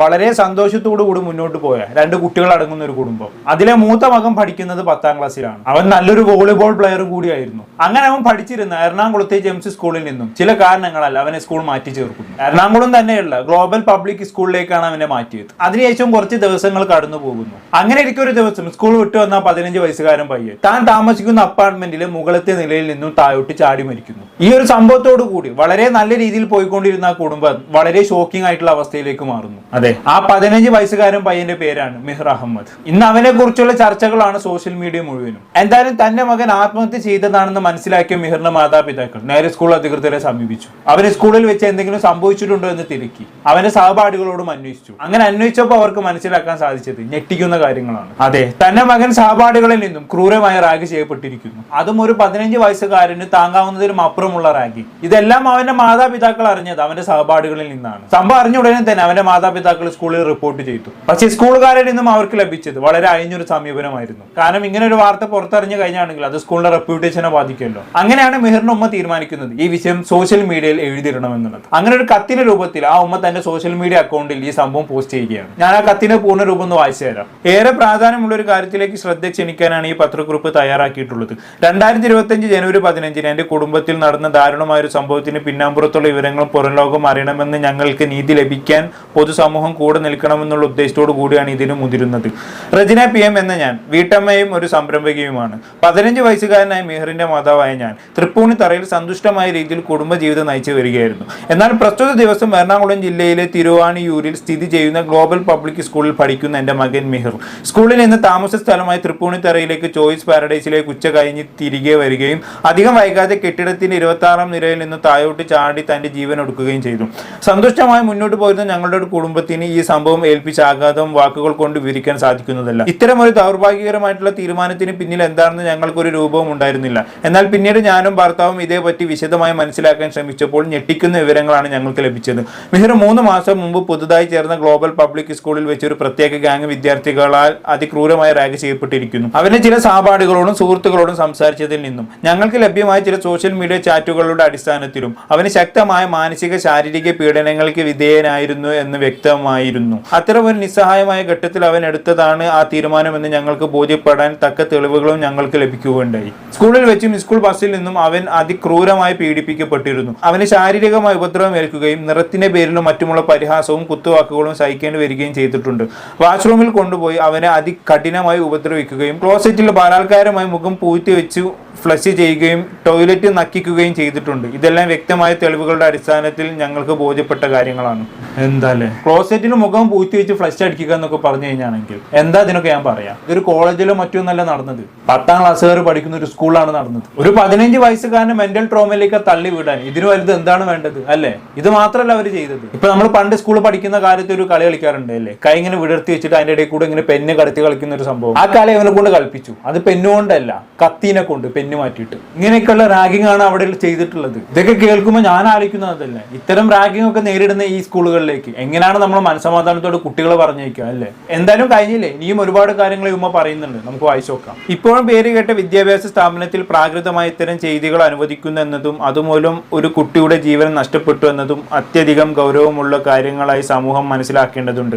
വളരെ സന്തോഷത്തോടു കൂടി മുന്നോട്ട് പോയ രണ്ട് കുട്ടികൾ അടങ്ങുന്ന ഒരു കുടുംബം. അതിലെ മൂത്ത മകൻ പഠിക്കുന്നത് പത്താം ക്ലാസ്സിലാണ്. അവൻ നല്ലൊരു വോളിബോൾ പ്ലെയറും കൂടിയായിരുന്നു. അങ്ങനെ അവൻ പഠിച്ചിരുന്ന എറണാകുളത്തെ ജെംസ് സ്കൂളിൽ നിന്നും ചില കാരണങ്ങളാൽ അവനെ സ്കൂൾ മാറ്റി ചേർക്കുന്നു. എറണാകുളം തന്നെയുള്ള ഗ്ലോബൽ പബ്ലിക് സ്കൂളിലേക്കാണ് അവനെ മാറ്റിയത്. അതിനുശേഷം കുറച്ച് ദിവസങ്ങൾ കടന്നു പോകുന്നു. അങ്ങനെ ഇരിക്കും ഒരു ദിവസം സ്കൂൾ വിട്ടു വന്ന പതിനഞ്ച് വയസ്സുകാരൻ പയ്യൻ താൻ താമസിക്കുന്ന അപ്പാർട്ട്മെന്റിലെ മുകളത്തെ നിലയിൽ നിന്നും താഴോട്ട് ചാടി മരിക്കുന്നു. ഈ ഒരു സംഭവത്തോടു കൂടി വളരെ നല്ല രീതിയിൽ പോയിക്കൊണ്ടിരുന്ന ആ കുടുംബം വളരെ ഷോക്കിംഗ് ആയിട്ടുള്ള അവസ്ഥയിലേക്ക് മാറുന്നു. അതെ. ആ പതിനഞ്ച് വയസ്സുകാരൻ പയ്യന്റെ പേരാണ് മിഹർ അഹമ്മദ്. ഇന്ന് അവനെ കുറിച്ചുള്ള ചർച്ചകളാണ് സോഷ്യൽ മീഡിയ മുഴുവനും. എന്തായാലും തന്റെ മകൻ ആത്മഹത്യ ചെയ്തതാണെന്ന് മനസ്സിലാക്കിയ മിഹറിന്റെ മാതാപിതാക്കൾ നേരെ സ്കൂൾ അധികൃതരെ സമീപിച്ചു. അവന് സ്കൂളിൽ വെച്ച് എന്തെങ്കിലും സംഭവിച്ചിട്ടുണ്ടോ എന്ന് തിരക്കി. അവന്റെ സഹപാഠികളോടും അന്വേഷിച്ചു. അങ്ങനെ അന്വേഷിച്ചപ്പോൾ അവർക്ക് മനസ്സിലാക്കാൻ സാധിച്ചത് ഞെട്ടിക്കുന്ന കാര്യങ്ങളാണ്. അതെ. തന്റെ മകൻ സഹപാഠികളിൽ നിന്നും ക്രൂരമായ റാഗ് ചെയ്യപ്പെട്ടിരിക്കുന്നു. അതും ഒരു പതിനഞ്ച് വയസ്സുകാരന് താങ്ങാവുന്നതിലും അപ്പുറമുള്ള റാങ്കിങ് ഇതെല്ലാം അവന്റെ മാതാപിതാക്കൾ അറിഞ്ഞത് അവന്റെ സഹപാഠികളിൽ നിന്നാണ്. സംഭവം അറിഞ്ഞ ഉടനെ തന്നെ അവന്റെ മാതാപിതാക്കൾ സ്കൂളിൽ റിപ്പോർട്ട് ചെയ്തു. പക്ഷേ സ്കൂളുകാരിൽ നിന്നും അവർക്ക് ലഭിച്ചത് വളരെ അയഞ്ഞൊരു സമീപനമായിരുന്നു. കാരണം ഇങ്ങനെ ഒരു വാർത്ത പുറത്തറിഞ്ഞു കഴിഞ്ഞാണെങ്കിൽ അത് സ്കൂളിന്റെ റെപ്യൂട്ടേഷനെ ബാധിക്കുമല്ലോ. അങ്ങനെയാണ് മെഹറിന്റെ ഉമ്മ തീരുമാനിക്കുന്നത് ഈ വിഷയം സോഷ്യൽ മീഡിയയിൽ എഴുതിയിടണമെന്നുള്ളത്. അങ്ങനെ ഒരു കത്തിന്റെ രൂപത്തിൽ ആ ഉമ്മ തന്റെ സോഷ്യൽ മീഡിയ അക്കൗണ്ടിൽ ഈ സംഭവം പോസ്റ്റ് ചെയ്യുകയാണ്. ഞാൻ ആ കത്തിന്റെ പൂർണ രൂപം ഒന്ന് വായിച്ചു തരാം. ഏറെ പ്രാധാന്യമുള്ള ഒരു കാര്യത്തിലേക്ക് ശ്രദ്ധ ക്ഷണിക്കാനാണ് ഈ പത്രക്കുറിപ്പ് തയ്യാറാക്കിയിട്ടുള്ളത്. രണ്ടായിരത്തി ഇരുപത്തി ജനുവരി പതിനഞ്ചിന് എന്റെ കുടുംബത്തിൽ നടന്ന ദാരുണമായ ഒരു സംഭവത്തിന് പിന്നാമ്പുറത്തുള്ള വിവരങ്ങൾ പുറം ലോകം അറിയണമെന്ന് ഞങ്ങൾക്ക് നീതി ലഭിക്കാൻ പൊതുസമൂഹം കൂടെ നിൽക്കണമെന്നുള്ള ഉദ്ദേശത്തോടു കൂടിയാണ് ഇതിന് മുതിരുന്നത്. റജിന പി എം എന്ന ഞാൻ വീട്ടമ്മയും ഒരു സംരംഭകയുമാണ്. പതിനഞ്ച് വയസ്സുകാരനായ മെഹറിന്റെ മാതാവായ ഞാൻ തൃപ്പൂണി തറയിൽ സന്തുഷ്ടമായ രീതിയിൽ കുടുംബജീവിതം നയിച്ചു വരികയായിരുന്നു. എന്നാൽ പ്രസ്തുത ദിവസം എറണാകുളം ജില്ലയിലെ തിരുവാണിയൂരിൽ സ്ഥിതി ചെയ്യുന്ന ഗ്ലോബൽ പബ്ലിക് സ്കൂളിൽ പഠിക്കുന്ന എന്റെ മകൻ മിഹിർ സ്കൂളിൽ നിന്ന് താമസ സ്ഥലമായ തൃപ്പൂണിത്തറയിലേക്ക് ചോയ്സ് പാരഡൈസിലേക്ക് ഉച്ച കഴിഞ്ഞ് തിരികെ വരികയും അധികം വൈകാതെ കെട്ടിടത്തിന്റെ ഇരുപത്തി ആറാം നിരയിൽ നിന്ന് താഴോട്ട് ചാടി തന്റെ ജീവൻ ഒടുക്കുകയും ചെയ്തു. സന്തുഷ്ടമായി മുന്നോട്ട് പോയിരുന്ന ഞങ്ങളുടെ ഒരു കുടുംബത്തിന് ഈ സംഭവം ഏൽപ്പിച്ച ആഘാതം വാക്കുകൾ കൊണ്ട് വിവരിക്കാൻ സാധിക്കുന്നതല്ല. ഇത്തരം ഒരു ദൗർഭാഗ്യകരമായിട്ടുള്ള തീരുമാനത്തിന് പിന്നിൽ എന്താണെന്ന് ഞങ്ങൾക്കൊരു രൂപവും ഉണ്ടായിരുന്നില്ല. എന്നാൽ പിന്നീട് ഞാനും ഭർത്താവും ഇതേപറ്റി വിശദമായി മനസ്സിലാക്കാൻ ശ്രമിച്ചപ്പോൾ ഞെട്ടിക്കുന്ന വിവരങ്ങളാണ് ഞങ്ങൾക്ക് ലഭിച്ചത്. മിഹിർ മൂന്ന് മാസം മുമ്പ് പുതുതായി ചേർന്ന ഗ്ലോബൽ പബ്ലിക് സ്കൂളിൽ വെച്ച് ഒരു പ്രത്യേക ഗാങ് വിദ്യാർത്ഥികളാൽ അതിക്രൂരമായി റാഗ് ചെയ്യപ്പെട്ടിരിക്കുന്നു. അവരെ ചില സഹപാഠികളോടും സുഹൃത്തുക്കളോടും സംസാരിച്ചതിൽ നിന്നും ഞങ്ങൾക്ക് ലഭ്യമായ ചില സോഷ്യൽ മീഡിയ ചാറ്റുകളുടെ അടിസ്ഥാനത്തിലും. അവന് ശക്തമായ മാനസിക ശാരീരിക പീഡനങ്ങൾക്ക് വിധേയനായിരുന്നു എന്ന് വ്യക്തമായിരുന്നു. അത്തരം ഒരു നിസ്സഹായമായ ഘട്ടത്തിൽ അവൻ എടുത്തതാണ് ആ തീരുമാനമെന്ന് ഞങ്ങൾക്ക് ബോധ്യപ്പെടാൻ തക്ക തെളിവുകളും ഞങ്ങൾക്ക് ലഭിക്കുകയുണ്ടായി. സ്കൂളിൽ വെച്ചും സ്കൂൾ ബസ്സിൽ നിന്നും അവൻ അതിക്രൂരമായി പീഡിപ്പിക്കപ്പെട്ടിരുന്നു. അവന് ശാരീരികമായ ഉപദ്രവം ഏൽക്കുകയും നിറത്തിന്റെ പേരിലും മറ്റുമുള്ള പരിഹാസവും കുത്തുവാക്കുകളും സഹിക്കേണ്ടി വരികയും ചെയ്തിട്ടുണ്ട്. വാഷ്റൂമിൽ കൊണ്ടുപോയി അവനെ അതികഠിനമായി ഉപദ്രവിക്കുകയും ക്ലോസറ്റിൽ ബലാത്കാരമായി മുഖം പൂഴ്ത്തി വെച്ചു ഫ്ലഷ് ചെയ്യുകയും ടോയ്ലറ്റ് നക്കിക്കുകയും ചെയ്തിട്ടുണ്ട്. ഇതെല്ലാം വ്യക്തമായ തെളിവുകളുടെ അടിസ്ഥാനത്തിൽ ഞങ്ങൾക്ക് ബോധ്യപ്പെട്ട കാര്യങ്ങളാണ്. എന്താല്ലേ? ക്ലോസറ്റിന് മുഖം പൂത്തി വെച്ച് ഫ്ലഷ് അടിക്കുക എന്നൊക്കെ പറഞ്ഞു കഴിഞ്ഞാണെങ്കിൽ എന്താ അതിനൊക്കെ ഞാൻ പറയാം? ഇതൊരു കോളേജിലോ മറ്റോ നല്ല നടന്നത്. പത്താം ക്ലാസ്സുകാർ പഠിക്കുന്ന ഒരു സ്കൂളാണ് നടന്നത്. ഒരു പതിനഞ്ച് വയസ്സുകാരനെ മെന്റൽ ട്രോമയിലേക്ക് തള്ളി വിടാൻ ഇതിന് വലുത് എന്താണ് വേണ്ടത്? അല്ലേ? ഇത് മാത്രമല്ല അവർ ചെയ്തത്. ഇപ്പൊ നമ്മൾ പണ്ട് സ്കൂൾ പഠിക്കുന്ന കാര്യത്തിൽ ഒരു കളി കളിക്കാറുണ്ട് അല്ലേ? കൈ ഇങ്ങനെ വിടർത്തി വെച്ചിട്ട് അതിന്റെ ഇടയിൽ കൂടെ ഇങ്ങനെ പെണ്ണ് കടത്തി കളിക്കുന്ന ഒരു സംഭവം. ആ കളി അവനെ കൊണ്ട് കളിപ്പിച്ചു. അത് പെന്നുകൊണ്ടല്ല കത്തീനെ കൊണ്ട് പെന്ന് മാറ്റിയിട്ട്. ഇങ്ങനെയൊക്കെയുള്ള റാഗിംഗ് ആണ് അവിടെ ചെയ്തിട്ടുള്ളത്? ഇതൊക്കെ കേൾക്കുമ്പോൾ ഞാൻ ആലോചിക്കുന്നതല്ലേ ഇത്തരം റാഗിംഗ് ഒക്കെ നേരിടുന്ന ഈ സ്കൂളുകളിലേക്ക് എങ്ങനെയാണ് നമ്മൾ മനസമാധാനത്തോട് കുട്ടികളെ പറഞ്ഞേക്കുക അല്ലേ? എന്തായാലും കഴിഞ്ഞില്ലേ? ഇനിയും ഒരുപാട് കാര്യങ്ങൾ ഉമ്മ പറയുന്നുണ്ട്. നമുക്ക് വായിച്ചു നോക്കാം. ഇപ്പോഴും പേര് കേട്ട വിദ്യാഭ്യാസ സ്ഥാപനത്തിൽ പ്രാകൃതമായ ഇത്തരം ചെയ്തികൾ അനുവദിക്കുന്നു എന്നതും അതുമൂലം ഒരു കുട്ടിയുടെ ജീവൻ നഷ്ടപ്പെട്ടു എന്നതും അത്യധികം ഗൗരവമുള്ള കാര്യങ്ങളായി സമൂഹം മനസ്സിലാക്കേണ്ടതുണ്ട്.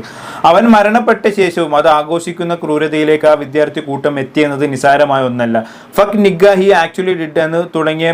അവൻ മരണപ്പെട്ട ശേഷവും അത് ആഘോഷിക്കുന്ന ക്രൂരതയിലേക്ക് ആ വിദ്യാർത്ഥി കൂട്ടം എത്തിയെന്നത് നിസാരമായ ഒന്നല്ല. Fuck nigga he actually did എന്ന് തുടങ്ങിയ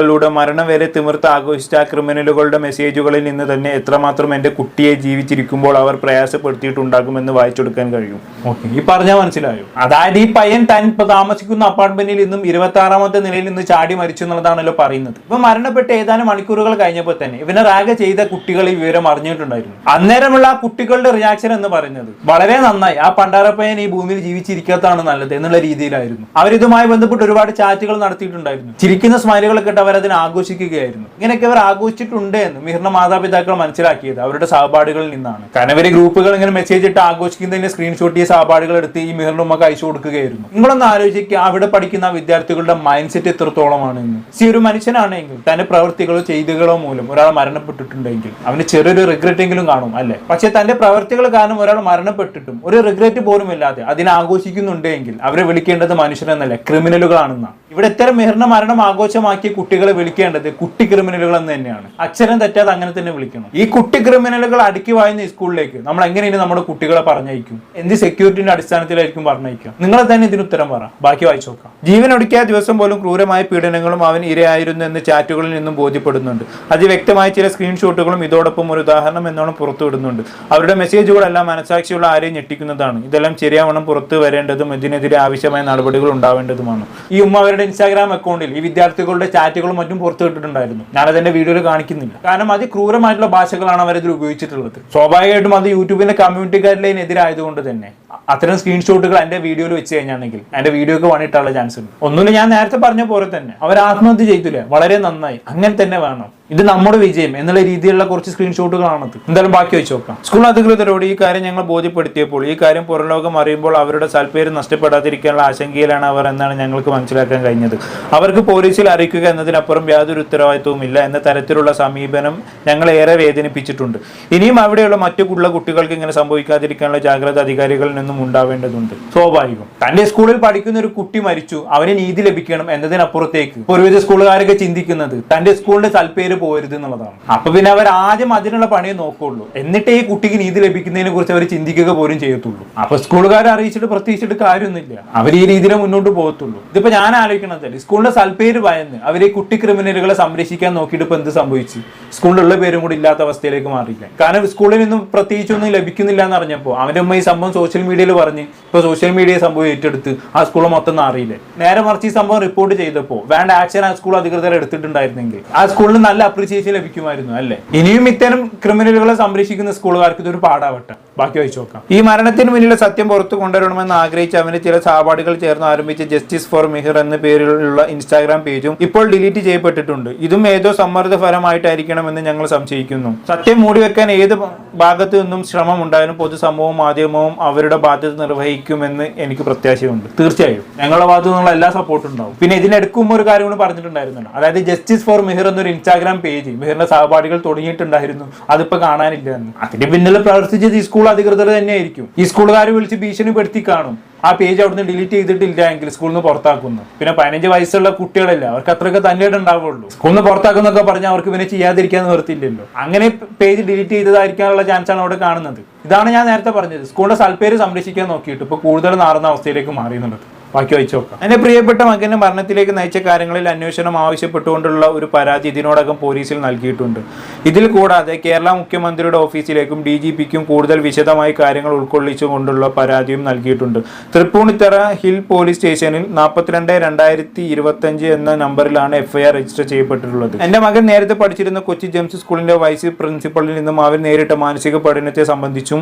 മെസ്സേജുകളിലൂടെ മരണം വരെ തിമിർത്ത് ആഘോഷിച്ച ക്രിമിനലുകളുടെ മെസ്സേജുകളിൽ നിന്ന് തന്നെ എത്രമാത്രം എന്റെ കുട്ടിയെ ജീവിച്ചിരിക്കുമ്പോൾ അവർ പ്രയാസപ്പെടുത്തിയിട്ടുണ്ടാകുമെന്ന് വായിച്ചെടുക്കാൻ കഴിയും. ഓക്കെ ഈ പറഞ്ഞാൽ മനസ്സിലായോ? അതായത് ഈ പയ്യൻ താൻ താമസിക്കുന്ന അപ്പാർട്ട്മെന്റിൽ നിന്നും ഇരുപത്തി ആറാമത്തെ നിലയിൽ നിന്ന് ചാടി മരിച്ചു എന്നുള്ളതാണല്ലോ പറയുന്നത്. ഇപ്പൊ മരണപ്പെട്ട് ഏതാനും മണിക്കൂറുകൾ കഴിഞ്ഞപ്പോൾ തന്നെ ഇവനെ റാഗ് ചെയ്ത കുട്ടികൾ ഈ വിവരം അറിഞ്ഞിട്ടുണ്ടായിരുന്നു. അന്നേരമുള്ള ആ കുട്ടികളുടെ റിയാക്ഷൻ എന്ന് പറയുന്നത് വളരെ നന്നായി. ആ പണ്ടാരപ്പയ്യൻ ഈ ഭൂമിയിൽ ജീവിച്ചിരിക്കാത്തതാണ് നല്ലത് എന്നുള്ള രീതിയിലായിരുന്നു. അവരിതുമായി ബന്ധപ്പെട്ട് ഒരുപാട് ചാറ്റുകൾ നടത്തിയിട്ടുണ്ടായിരുന്നു. ചിരിക്കുന്ന സ്മൈലുകളൊക്കെ ഇട്ട് അവരതിനെ ആഘോഷിക്കുകയായിരുന്നു. ഇങ്ങനെയൊക്കെ അവർ ആഘോഷിച്ചിട്ടുണ്ട് എന്ന് മിഹിറിന്റെ മാതാപിതാക്കൾ മനസ്സിലാക്കിയത് അവരുടെ സഹപാഠികളിൽ നിന്നാണ്. കാരണം ഇവർ ഗ്രൂപ്പുകൾ ഇങ്ങനെ മെസ്സേജ് ഇട്ട് ആഘോഷിക്കുന്നതിന്റെ സ്ക്രീൻഷോട്ട് ഈ സഹപാഠികൾ എടുത്ത് ഈ മിഹിറിന്റെ ഉമ്മക്ക് അയച്ചു കൊടുക്കുകയായിരുന്നു. നിങ്ങളൊന്ന് ആലോചിക്കുക അവിടെ പഠിക്കുന്ന വിദ്യാർത്ഥികളുടെ മൈൻഡ് സെറ്റ് എത്രത്തോളമാണ് എന്ന് സി ഒരു മനുഷ്യനാണെങ്കിൽ തന്റെ പ്രവൃത്തികളോ ചെയ്തുകളോ മൂലം ഒരാൾ മരണപ്പെട്ടിട്ടുണ്ടെങ്കിൽ അവന് ചെറിയൊരു റിഗ്രറ്റ് എങ്കിലും കാണും അല്ലെ? പക്ഷെ തന്റെ പ്രവൃത്തികൾ കാരണം ഒരാൾ മരണപ്പെട്ടിട്ടും ഒരു റിഗ്രറ്റ് പോലും ഇല്ലാതെ അതിനെ ആഘോഷിക്കുന്നുണ്ടെങ്കിൽ അവരെ വിളിക്കേണ്ടത് മനുഷ്യരെന്നല്ല ക്രിമിനലുകളാണെന്നാണ് ഇവിടെ ഇത്തരം മെഹറിന മരണം ആഘോഷമാക്കിയ കുട്ടികളെ വിളിക്കേണ്ടത് കുട്ടി ക്രിമിനലുകൾ എന്ന് തന്നെയാണ്. അക്ഷരം തെറ്റാതെ അങ്ങനെ തന്നെ വിളിക്കണം. ഈ കുട്ടി ക്രിമിനലുകൾ അടുക്കി വായുന്ന സ്കൂളിലേക്ക് നമ്മൾ എങ്ങനെയാണ് നമ്മുടെ കുട്ടികളെ പറഞ്ഞയക്കും? എന്ത് സെക്യൂരിറ്റിന്റെ അടിസ്ഥാനത്തിലായിരിക്കും പറഞ്ഞയക്കുക? നിങ്ങൾ തന്നെ ഇതിന് ഉത്തരം പറ. ബാക്കി വായിച്ചു നോക്കാം. ജീവൻ ഒടുക്കിയ ദിവസം പോലും ക്രൂരമായ പീഡനങ്ങളും അവൻ ഇരയായിരുന്നു എന്ന് ചാറ്റുകളിൽ നിന്നും ബോധ്യപ്പെടുന്നുണ്ട്. അതിവ്യക്തമായ ചില സ്ക്രീൻഷോട്ടുകളും ഇതോടൊപ്പം ഒരു ഉദാഹരണം എന്നോണം പുറത്തുവിടുന്നുണ്ട് അവരുടെ മെസ്സേജുകളെല്ലാം മനസാക്ഷിയുള്ള ആരെയും ഞെട്ടിക്കുന്നതാണ്. ഇതെല്ലാം ശരിയാവണം പുറത്തു വരേണ്ടതും ഇതിനെതിരെ ആവശ്യമായ നടപടികൾ ഉണ്ടാവേണ്ടതുമാണ്. ഈ ഉമ്മ അവരുടെ ഇൻസ്റ്റാഗ്രാം അക്കൗണ്ടിൽ ഈ വിദ്യാർത്ഥികളുടെ ചാറ്റുകളും മറ്റും പുറത്തുവിട്ടിട്ടുണ്ടായിരുന്നു ഞാനതിന്റെ വീഡിയോയിൽ കാണിക്കുന്നില്ല. കാരണം അത് ക്രൂരമായിട്ടുള്ള ഭാഷകളാണ് അവരതിൽ ഉപയോഗിച്ചിട്ടുള്ളത്. സ്വാഭാവികമായിട്ടും അത് യൂട്യൂബിന്റെ കമ്മ്യൂണിറ്റി ഗൈഡ് എതിരായതുകൊണ്ട് തന്നെ അത്തരം സ്ക്രീൻഷോട്ടുകൾ എന്റെ വീഡിയോയിൽ വെച്ച് കഴിഞ്ഞാണെങ്കിൽ എന്റെ വീഡിയോക്ക് പണിയിട്ടുള്ള ചാൻസ് ഉണ്ട്. ഒന്നുമില്ല ഞാൻ നേരത്തെ പറഞ്ഞ പോലെ തന്നെ അവർ ആത്മഹത്യ ചെയ്തില്ലേ. വളരെ നന്നായി. അങ്ങനെ തന്നെ വേണം. ഇത് നമ്മുടെ വിജയം എന്നുള്ള രീതിയിലുള്ള കുറച്ച് സ്ക്രീൻഷോട്ടുകളാണ് എന്തായാലും ബാക്കി വെച്ച് നോക്കാം. സ്കൂൾ അധികൃതരോട് ഈ കാര്യം ഞങ്ങൾ ബോധ്യപ്പെടുത്തിയപ്പോൾ ഈ കാര്യം പുറംലോകം അറിയുമ്പോൾ അവരുടെ സൽപേര് നഷ്ടപ്പെടാതിരിക്കാനുള്ള ആശങ്കയിലാണ് അവർ എന്നാണ് ഞങ്ങൾക്ക് മനസ്സിലാക്കാൻ കഴിഞ്ഞത്. അവർക്ക് പോലീസിൽ അറിയിക്കുക എന്നതിനപ്പുറം യാതൊരു ഉത്തരവാദിത്വവും ഇല്ല എന്ന തരത്തിലുള്ള സമീപനം ഞങ്ങൾ ഏറെ വേദനിപ്പിച്ചിട്ടുണ്ട്. ഇനിയും അവിടെയുള്ള മറ്റു കുട്ടികൾക്ക് ഇങ്ങനെ സംഭവിക്കാതിരിക്കാനുള്ള ജാഗ്രത അധികാരികളിൽ നിന്നും ഉണ്ടാവേണ്ടതുണ്ട്. സ്വാഭാവികം. തന്റെ സ്കൂളിൽ പഠിക്കുന്ന ഒരു കുട്ടി മരിച്ചു. അവന് നീതി ലഭിക്കണം എന്നതിനപ്പുറത്തേക്ക് ഒരുവിധ സ്കൂളുകാരൊക്കെ ചിന്തിക്കുന്നത് തന്റെ സ്കൂളിന്റെ സൽപ്പേര് പോരുത് എന്നുള്ളതാണ്. അപ്പൊ പിന്നെ അവർ ആദ്യം അതിനുള്ള പണിയെ നോക്കുള്ളൂ. എന്നിട്ട് ഈ കുട്ടിക്ക് നീതി ലഭിക്കുന്നതിനെ കുറിച്ച് അവർ ചിന്തിക്കുക പോലും ചെയ്യത്തുള്ളൂ. അപ്പൊ സ്കൂളുകാരെ അറിയിച്ചിട്ട് പ്രത്യേകിച്ചിട്ട് കാര്യമൊന്നുമില്ല. അവർ ഈ രീതിയിൽ മുന്നോട്ട് പോകത്തുള്ളൂ. ഇതിപ്പോ ഞാൻ ആലോചിക്കണത് സ്കൂളിന്റെ സൽപ്പേര് ഭയന്ന് അവർ ഈ കുട്ടി ക്രിമിനലുകളെ സംരക്ഷിക്കാൻ നോക്കിയിട്ട് ഇപ്പൊ എന്ത് സംഭവിച്ചു? സ്കൂളിലുള്ള പേരും കൂടി ഇല്ലാത്ത അവസ്ഥയിലേക്ക് മാറിയില്ല? കാരണം സ്കൂളിൽ നിന്നും പ്രത്യേകിച്ചൊന്നും ലഭിക്കുന്നില്ല എന്ന് അറിഞ്ഞപ്പോൾ അവന്റെ അമ്മ ഈ സംഭവം സോഷ്യൽ മീഡിയയിൽ പറഞ്ഞ് ഇപ്പൊ സോഷ്യൽ മീഡിയ സംഭവം ഏറ്റെടുത്ത് ആ സ്കൂൾ മൊത്തം നേരെ മറിച്ച് ഈ സംഭവം റിപ്പോർട്ട് ചെയ്തപ്പോൾ വേണ്ട ആക്ഷൻ ആ സ്കൂൾ അധികൃതർ എടുത്തിട്ടുണ്ടായിരുന്നെങ്കിൽ ആ സ്കൂളിന് നല്ല അപ്രിസിയേഷൻ ലഭിക്കുമായിരുന്നു അല്ലേ? ഇനിയും ഇത്തരം ക്രിമിനലുകളെ സംരക്ഷിക്കുന്ന സ്കൂളുകാർക്ക് ഇതൊരു പാടാവട്ടെ. ബാക്കി വായിച്ചു നോക്കാം. ഈ മരണത്തിന് മുന്നിലെ സത്യം പുറത്തു കൊണ്ടുവരണമെന്ന് ആഗ്രഹിച്ച് അവന് ചില സഹപാഠികൾ ചേർന്ന് ആരംഭിച്ച ജസ്റ്റിസ് ഫോർ മിഹിർ എന്ന പേരിലുള്ള ഇൻസ്റ്റാഗ്രാം പേജും ഇപ്പോൾ ഡിലീറ്റ് ചെയ്യപ്പെട്ടിട്ടുണ്ട്. ഇതും ഏതോ സമ്മർദ്ദ ഫലമായിട്ടായിരിക്കണമെന്ന് ഞങ്ങൾ സംശയിക്കുന്നു. സത്യം മൂടിവെക്കാൻ ഏത് ഭാഗത്തു നിന്നും ശ്രമം ഉണ്ടായാലും പൊതുസമൂഹവും മാധ്യമവും അവരുടെ ബാധ്യത നിർവഹിക്കുമെന്ന് എനിക്ക് പ്രത്യാശയുണ്ട്. തീർച്ചയായും. ഞങ്ങളുടെ ഭാഗത്തു നിന്നുള്ള എല്ലാ സപ്പോർട്ടും ഉണ്ടാവും. പിന്നെ ഇതിനിടയ്ക്കും ഒരു കാര്യം കൂടി പറഞ്ഞിട്ടുണ്ടായിരുന്നു അതായത് ജസ്റ്റിസ് ഫോർ മിഹിർ എന്നൊരു ഇൻസ്റ്റാഗ്രാം പേജ് മിഹിറിന്റെ സഹപാഠികൾ തുടങ്ങിയിട്ടുണ്ടായിരുന്നു. അതിപ്പോ കാണാനില്ല എന്ന്. അതിന്റെ പിന്നിൽ പ്രവർത്തിച്ചത് ഈ സ്കൂൾ അധികൃതർ തന്നെയായിരിക്കും. ഈ സ്കൂളുകാർ വിളിച്ച് ഭീഷണിപ്പെടുത്തി കാണും. ആ പേജ് അവിടുന്ന് ഡിലീറ്റ് ചെയ്തിട്ടില്ല എങ്കിൽ സ്കൂളിൽ നിന്ന് പുറത്താക്കുന്നു. പിന്നെ പതിനഞ്ച് വയസ്സുള്ള കുട്ടികളല്ല അവർക്ക് അത്രയൊക്കെ തന്നെ ഉണ്ടാവുള്ളൂ. സ്കൂളിൽ നിന്ന് പുറത്താക്കുന്നൊക്കെ പറഞ്ഞാൽ അവർക്ക് പിന്നെ ചെയ്യാതിരിക്കാൻ നിർത്തില്ലല്ലോ അങ്ങനെ പേജ് ഡിലീറ്റ് ചെയ്തതായിരിക്കാനുള്ള ചാൻസാണ് അവിടെ കാണുന്നത്. ഇതാണ് ഞാൻ നേരത്തെ പറഞ്ഞത്. സ്കൂളിന്റെ സൽപ്പേര് സംരക്ഷിക്കാൻ നോക്കിയിട്ട് ഇപ്പൊ കൂടുതൽ നാറുന്ന അവസ്ഥയിലേക്ക് മാറി ബാക്കി വായിച്ചു നോക്കാം. എന്റെ പ്രിയപ്പെട്ട മകന് മരണത്തിലേക്ക് നയിച്ച കാര്യങ്ങളിൽ അന്വേഷണം ആവശ്യപ്പെട്ടുകൊണ്ടുള്ള ഒരു പരാതി ഇതിനോടകം പോലീസിൽ നൽകിയിട്ടുണ്ട്. ഇതിൽ കൂടാതെ കേരള മുഖ്യമന്ത്രിയുടെ ഓഫീസിലേക്കും ഡി ജി പിക്കും കൂടുതൽ വിശദമായി കാര്യങ്ങൾ ഉൾക്കൊള്ളിച്ചുകൊണ്ടുള്ള പരാതിയും നൽകിയിട്ടുണ്ട്. തൃപ്പൂണിത്തറ ഹിൽ പോലീസ് സ്റ്റേഷനിൽ നാൽപ്പത്തിരണ്ട് രണ്ടായിരത്തി ഇരുപത്തഞ്ച് എന്ന നമ്പറിലാണ് എഫ്ഐആർ രജിസ്റ്റർ ചെയ്യപ്പെട്ടിട്ടുള്ളത്. എന്റെ മകൻ നേരത്തെ പഠിച്ചിരുന്ന കൊച്ചി ജെംസ് സ്കൂളിന്റെ വൈസ് പ്രിൻസിപ്പളിൽ നിന്നും അവർ നേരിട്ട മാനസിക പഠനത്തെ സംബന്ധിച്ചും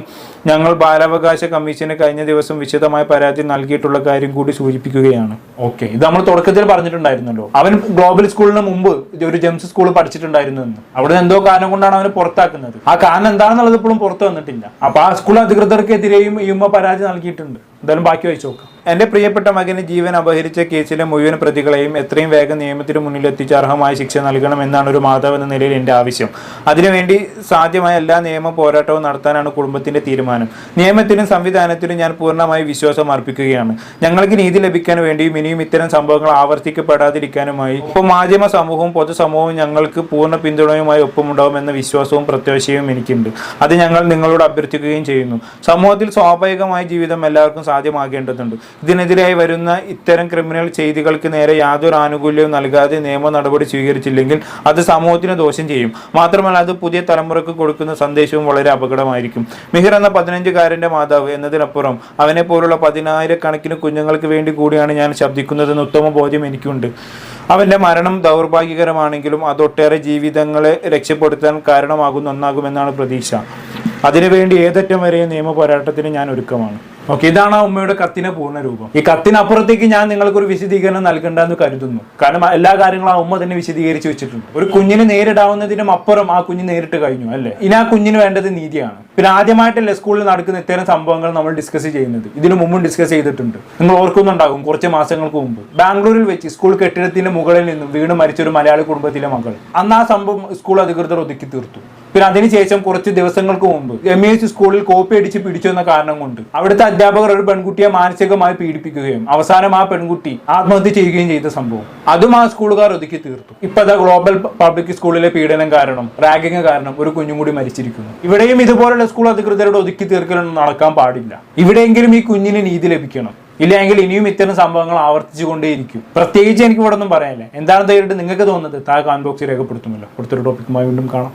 ഞങ്ങൾ ബാലാവകാശ കമ്മീഷന് കഴിഞ്ഞ ദിവസം വിശദമായ പരാതി നൽകിയിട്ടുള്ള കാര്യം കൂടി സൂചിപ്പിക്കുകയാണ്. ഓക്കെ. ഇത് നമ്മൾ തുടക്കത്തിൽ പറഞ്ഞിട്ടുണ്ടായിരുന്നല്ലോ. അവൻ ഗ്ലോബൽ സ്കൂളിന് മുമ്പ് ഒരു ജെംസ് സ്കൂൾ പഠിച്ചിട്ടുണ്ടായിരുന്നു എന്ന്. അവിടെ എന്തോ കാരണം കൊണ്ടാണ് അവനെ പുറത്താക്കുന്നത്. ആ കാരണം എന്താണെന്നുള്ളത് ഇപ്പോഴും പുറത്തു വന്നിട്ടില്ല. അപ്പൊ ആ സ്കൂൾ അധികൃതർക്കെതിരെയും ഈ ഉമ്മ പരാതി നൽകിയിട്ടുണ്ട്. എന്തായാലും ബാക്കി വായിച്ചു നോക്കാം. എന്റെ പ്രിയപ്പെട്ട മകന് ജീവൻ അപഹരിച്ച കേസിലെ മുഴുവൻ പ്രതികളെയും എത്രയും വേഗം നിയമത്തിന് മുന്നിൽ എത്തിച്ച് അർഹമായ ശിക്ഷ നൽകണമെന്നാണ് ഒരു മാതാവ് എന്ന നിലയിൽ എന്റെ ആവശ്യം. അതിനുവേണ്ടി സാധ്യമായ എല്ലാ നിയമ പോരാട്ടവും നടത്താനാണ് കുടുംബത്തിന്റെ തീരുമാനം. നിയമത്തിനും സംവിധാനത്തിനും ഞാൻ പൂർണമായി വിശ്വാസം അർപ്പിക്കുകയാണ്. ഞങ്ങൾക്ക് നീതി ലഭിക്കാൻ വേണ്ടിയും ഇനിയും ഇത്തരം സംഭവങ്ങൾ ആവർത്തിക്കപ്പെടാതിരിക്കാനുമായി ഇപ്പോൾ മാധ്യമ സമൂഹവും പൊതുസമൂഹവും ഞങ്ങൾക്ക് പൂർണ പിന്തുണയുമായി ഒപ്പമുണ്ടാവുമെന്ന വിശ്വാസവും പ്രത്യാശയും എനിക്കുണ്ട്. അത് ഞങ്ങൾ നിങ്ങളോട് അഭ്യർത്ഥിക്കുകയും ചെയ്യുന്നു. സമൂഹത്തിൽ സ്വാഭാവികമായ ജീവിതം എല്ലാവർക്കും സാധ്യമാകേണ്ടതുണ്ട്. ഇതിനെതിരായി വരുന്ന ഇത്തരം ക്രിമിനൽ ചെയ്തികൾക്ക് നേരെ യാതൊരു ആനുകൂല്യവും നൽകാതെ നിയമ നടപടി സ്വീകരിച്ചില്ലെങ്കിൽ അത് സമൂഹത്തിന് ദോഷം ചെയ്യും. മാത്രമല്ല അത് പുതിയ തലമുറയ്ക്ക് കൊടുക്കുന്ന സന്ദേശവും വളരെ അപകടമായിരിക്കും. മിഹിർ എന്ന പതിനഞ്ചുകാരന്റെ മാതാവ് എന്നതിനപ്പുറം അവനെ പോലുള്ള പതിനായിരക്കണക്കിന് കുഞ്ഞുങ്ങൾക്ക് വേണ്ടി കൂടിയാണ് ഞാൻ ശബ്ദിക്കുന്നതെന്ന് ഉത്തമ ബോധ്യം എനിക്കുണ്ട്. അവന്റെ മരണം ദൗർഭാഗ്യകരമാണെങ്കിലും അതൊട്ടേറെ ജീവിതങ്ങളെ രക്ഷപ്പെടുത്താൻ കാരണമാകുന്ന ഒന്നാകുമെന്നാണ് പ്രതീക്ഷ. അതിനുവേണ്ടി ഏതറ്റം വരെയും നിയമ പോരാട്ടത്തിന് ഞാൻ ഒരുക്കമാണ്. ഓക്കെ ഇതാണ് ആ ഉമ്മയുടെ കത്തിന്റെ പൂർണ രൂപം. ഈ കത്തിനപ്പുറത്തേക്ക് ഞാൻ നിങ്ങൾക്ക് ഒരു വിശദീകരണം നൽകണ്ടെന്ന് കരുതുന്നു. കാരണം എല്ലാ കാര്യങ്ങളും ആ ഉമ്മ തന്നെ വിശദീകരിച്ച് വെച്ചിട്ടുണ്ട്. ഒരു കുഞ്ഞിന് നേരിടാവുന്നതിനും അപ്പുറം ആ കുഞ്ഞ് നേരിട്ട് കഴിഞ്ഞു അല്ലേ? ഇനി ആ കുഞ്ഞിന് വേണ്ടത് നീതിയാണ്. പിന്നെ ആദ്യമായിട്ടല്ലേ സ്കൂളിൽ നടക്കുന്ന ഇത്തരം സംഭവങ്ങൾ നമ്മൾ ഡിസ്കസ് ചെയ്യുന്നത്. ഇതിനു മുമ്പും ഡിസ്കസ് ചെയ്തിട്ടുണ്ട്. നിങ്ങൾ ഓർക്കുന്നുണ്ടാകും കുറച്ച് മാസങ്ങൾക്ക് മുമ്പ്. ബാംഗ്ലൂരിൽ വെച്ച് സ്കൂൾ കെട്ടിടത്തിന്റെ മുകളിൽ നിന്നും വീണ് മരിച്ച ഒരു മലയാളി കുടുംബത്തിലെ മകൾ. അന്ന് ആ സംഭവം സ്കൂൾ അധികൃതർ ഒതുക്കി തീർത്തു. പിന്നെ അതിനുശേഷം കുറച്ച് ദിവസങ്ങൾക്ക് മുമ്പ് എം എസ് സ്കൂളിൽ കോപ്പി അടിച്ച് പിടിച്ചു എന്ന കാരണം കൊണ്ട് അവിടുത്തെ അധ്യാപകർ ഒരു പെൺകുട്ടിയെ മാനസികമായി പീഡിപ്പിക്കുകയും അവസാനം ആ പെൺകുട്ടി ആത്മഹത്യ ചെയ്യുകയും ചെയ്ത സംഭവം. അതും ആ സ്കൂളുകാർ ഒതുക്കി തീർത്തു. ഇപ്പോഴത്തെ ഗ്ലോബൽ പബ്ലിക് സ്കൂളിലെ പീഡനം കാരണം റാഗിങ് കാരണം ഒരു കുഞ്ഞും കൂടി മരിച്ചിരിക്കുന്നു. ഇവിടെയും ഇതുപോലുള്ള സ്കൂൾ അധികൃതരുടെ ഒതുക്കി തീർക്കലൊന്നും നടക്കാൻ പാടില്ല. ഇവിടെയെങ്കിലും ഈ കുഞ്ഞിന് നീതി ലഭിക്കണം. ഇല്ലെങ്കിൽ ഇനിയും ഇത്തരം സംഭവങ്ങൾ ആവർത്തിച്ചുകൊണ്ടേയിരിക്കും. പ്രത്യേകിച്ച് എനിക്ക് ഇവിടെ ഒന്നും പറയാനില്ല. എന്താണ് ധൈര്യമായിട്ട് നിങ്ങൾക്ക് തോന്നുന്നത്? താ കാൻ ബോക്സിൽ രേഖപ്പെടുത്തുമല്ലോ. അടുത്തൊരു ടോപ്പിക്കുമായി വീണ്ടും കാണാം.